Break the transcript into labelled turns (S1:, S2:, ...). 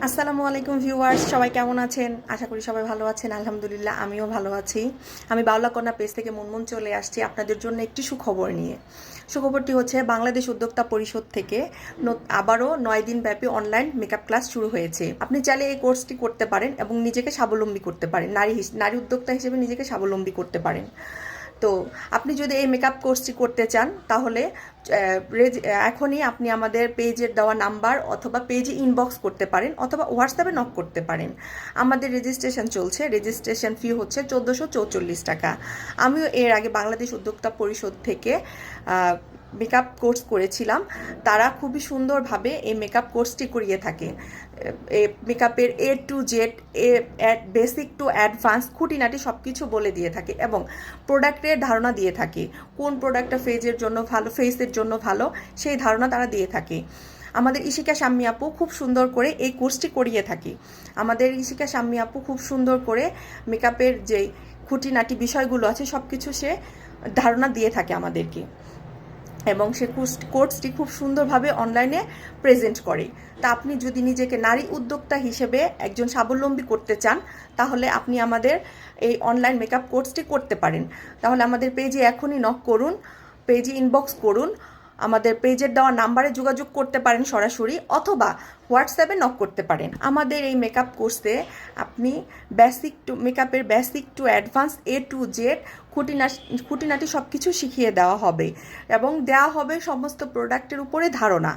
S1: আসসালামু আলাইকুম ভিউয়ার্স, সবাই কেমন আছেন? আশা করি সবাই ভালো আছেন, আলহামদুলিল্লাহ, আমিও ভালো আছি। আমি বাউলা কন্যা পেজ থেকে মুনমুন চলে আসছি আপনাদের জন্য একটি সুখবর নিয়ে। সুখবরটি হচ্ছে, বাংলাদেশ উদ্যোক্তা পরিষদ থেকে আবারও নয় দিন ব্যাপী অনলাইন মেকআপ ক্লাস শুরু হয়েছে। আপনি চাইলে এই কোর্সটি করতে পারেন এবং নিজেকে স্বাবলম্বী করতে পারেন। নারী নারী উদ্যোক্তা হিসেবে নিজেকে স্বাবলম্বী করতে পারেন। তো আপনি যদি এই মেকআপ কোর্সটি করতে চান, তাহলে এখনই আপনি আমাদের পেজের দেওয়া নাম্বার অথবা পেজে ইনবক্স করতে পারেন অথবা হোয়াটসঅ্যাপে নক করতে পারেন। আমাদের রেজিস্ট্রেশন চলছে রেজিস্ট্রেশন ফি হচ্ছে চোদ্দোশো চৌচল্লিশ টাকা। আমিও এর আগে বাংলাদেশ উদ্যোক্তা পরিষদ থেকে মেকআপ কোর্স করেছিলাম, তারা খুবই সুন্দরভাবে এই মেকআপ কোর্সটি করিয়ে থাকে। এই মেকআপের A to Z A basic to advance খুঁটিনাটি সব কিছু বলে দিয়ে থাকে এবং প্রোডাক্টের ধারণা দিয়ে থাকে। কোন প্রোডাক্টটা ফেজের জন্য ভালো ফেসের জন্য ভালো, সেই ধারণা তারা দিয়ে থাকে। আমাদের ইশিকা শাম্মী আপু খুব সুন্দর করে এই কোর্সটি করিয়ে থাকে। আমাদের ইশিকা শাম্মী আপু খুব সুন্দর করে মেকআপের যে খুঁটিনাটি বিষয়গুলো আছে সব কিছু সে ধারণা দিয়ে থাকে আমাদেরকে। এবং সে কোর্স- কোর্সটি খুব সুন্দরভাবে অনলাইনে প্রেজেন্ট করে। তা আপনি যদি নিজেকে নারী উদ্যোক্তা হিসেবে একজন স্বাবলম্বী করতে চান, তাহলে আপনি আমাদের এই অনলাইন মেকআপ কোর্সটি করতে পারেন। তাহলে আমাদের পেজে এখনই নক করুন পেজে ইনবক্স করুন। আমাদের পেজের দেওয়া নাম্বারে যোগাযোগ করতে পারেন সরাসরি অথবা হোয়াটসঅ্যাপে নক করতে পারেন। আমাদের এই মেকআপ কোর্সে আপনি বেসিক টু মেকআপের basic to advance A to Z খুঁটিনাটি খুঁটিনাটি সব কিছু শিখিয়ে দেওয়া হবে এবং দেওয়া হবে সমস্ত প্রোডাক্টের উপরে ধারণা।